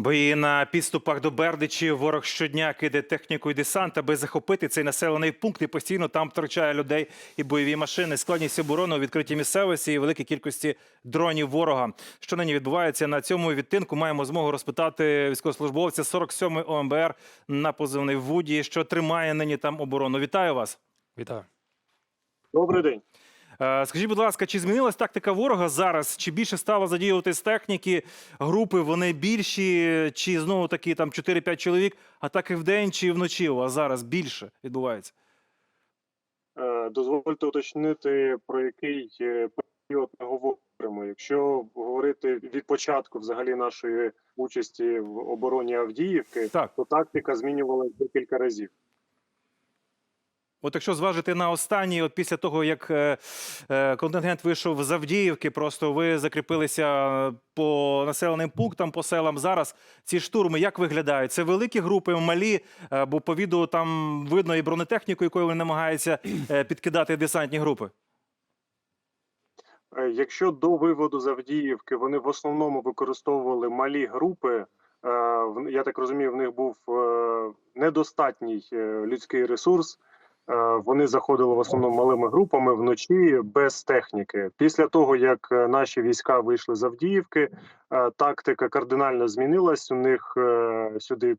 Бої на підступах до Бердичі ворог щодня киде техніку і десант, аби захопити цей населений пункт і постійно там втрачає людей і бойові машини. Складність оборони у відкритій місцевості і великій кількості дронів ворога. Що нині відбувається на цьому відтинку? Маємо змогу розпитати військовослужбовця 47-ї ОМБР на позивний Вуді, що тримає нині там оборону. Вітаю вас. Вітаю. Добрий день. Е, Скажіть, будь ласка, чи змінилась тактика ворога зараз? Чи більше стало задіюватись техніки? Групи вони більші, чи знову таки там 4-5 чоловік? Атаки вдень чи вночі у вас зараз більше відбувається? Е, Дозвольте уточнити, про який е, період ми говоримо. Якщо говорити від початку взагалі нашої участі в обороні Авдіївки, Так, то тактика змінювалася декілька разів. От якщо зважити на останній, от після того як е, е, контингент вийшов з Авдіївки, просто ви закріпилися по населеним пунктам, по селам. Зараз ці штурми як виглядають? Це великі групи, малі, Е, бо по відео там видно і бронетехніку, якою вони намагаються е, підкидати десантні групи. Е, Якщо до виводу з Авдіївки вони в основному використовували малі групи, е, я так розумію, в них був е, недостатній е, людський ресурс. Е, Вони заходили в основному малими групами вночі без техніки. Після того як е, наші війська вийшли з Авдіївки, е, тактика кардинально змінилась. У них сюди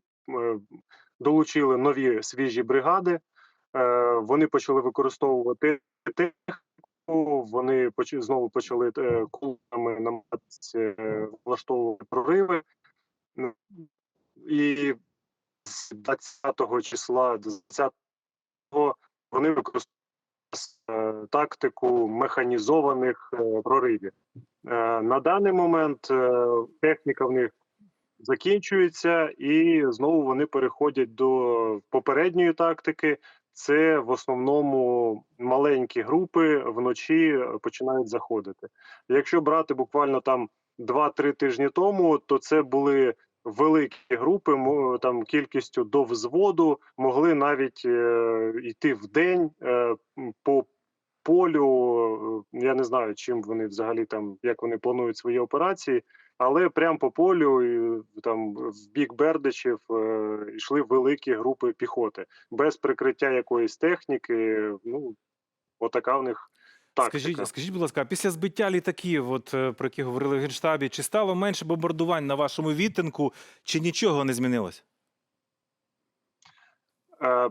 долучили нові свіжі бригади. Вони почали використовувати техніку. Вони знову почали кулами намагатися влаштовувати прориви. Ну, І з 20 числа до 20-го вони використовували е, тактику механізованих е, проривів. Е, На даний момент техніка в них закінчується, і знову вони переходять до попередньої тактики. Це в основному маленькі групи вночі починають заходити. Якщо брати буквально там 2-3 тижні тому, то це були великі групи, там кількістю до взводу, могли навіть е, йти в день е, по полю. е, Я не знаю, чим вони взагалі там, як вони планують свої операції, але прямо по полю, і, там в бік Бердичів е, йшли великі групи піхоти без прикриття якоїсь техніки. Ну отака в них тактика. Скажіть, скажіть, будь ласка, а після збиття літаків, от е, про які говорили в генштабі, чи стало менше бомбардувань на вашому відтинку, чи нічого не змінилось? Е,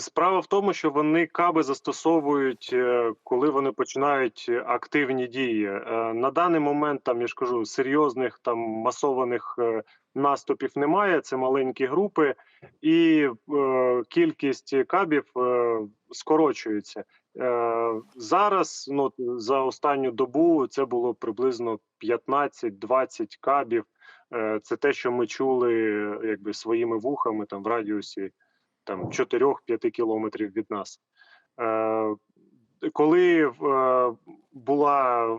Справа в тому, що вони каби застосовують, е, коли вони починають активні дії. Е, На даний момент там я ж кажу, серйозних там масованих е, наступів немає. Це маленькі групи, і е, кількість кабів е, скорочується. Е, зараз, ну за останню добу, це було приблизно 15-20 кабів. Е, Це те, що ми чули, якби своїми вухами там в радіусі там 4-5 кілометрів від нас. Е, коли е, була е,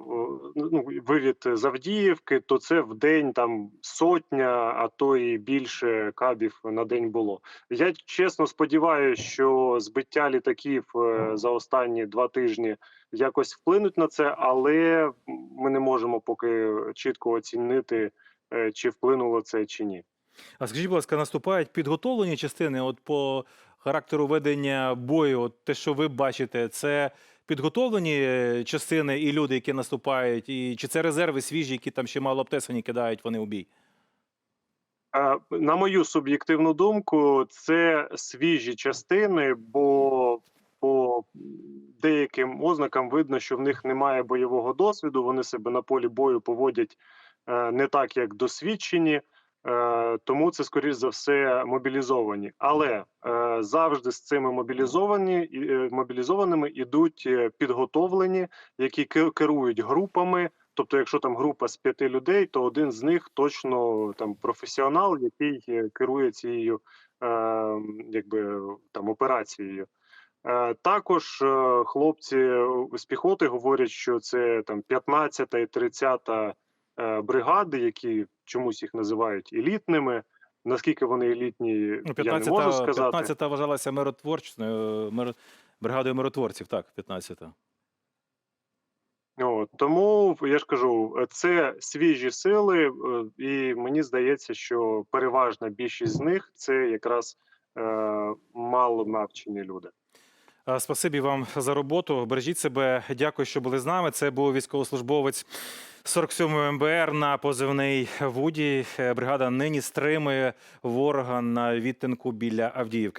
ну, вивід з Авдіївки, то це в день там сотня, а то і більше кабів на день було. Я чесно сподіваюся, що збиття літаків за останні два тижні якось вплинуть на це, але ми не можемо поки чітко оцінити, чи вплинуло це чи ні. А скажіть, будь ласка, наступають підготовлені частини от по характеру ведення бою, от те, що ви бачите, це підготовлені е, частини і люди, які наступають, і чи це резерви свіжі, які там ще мало обтесані, кидають вони у бій? На мою суб'єктивну думку, це свіжі частини, бо по деяким ознакам видно, що в них немає бойового досвіду. Вони себе на полі бою поводять е, не так, як досвідчені, тому це скоріш за все мобілізовані. Але е, завжди з цими мобілізовані е, мобілізованими ідуть е, підготовлені, які керують групами. Тобто, якщо там група з п'яти людей, то один з них точно там професіонал, який е, керує цією е, якби там операцією. Е, також е, хлопці з піхоти говорять, що це там 15 і 30 е, бригади, які чомусь їх називають елітними. Наскільки вони елітні, Ну, я не можу сказати. 15 вважалася миротворчою, миро- бригадою миротворців, так, 15-та. От. От, тому я ж кажу, е, це свіжі сили, е, і мені здається, що переважна більшість з них це якраз е, мало навчені люди. Е, Спасибі вам за роботу. Бережіть себе. Дякую, що були з нами. Це був військовослужбовець 47-ї МБР на позивний Вуді. Е, Бригада нині стримує ворога на відтинку біля Авдіївки.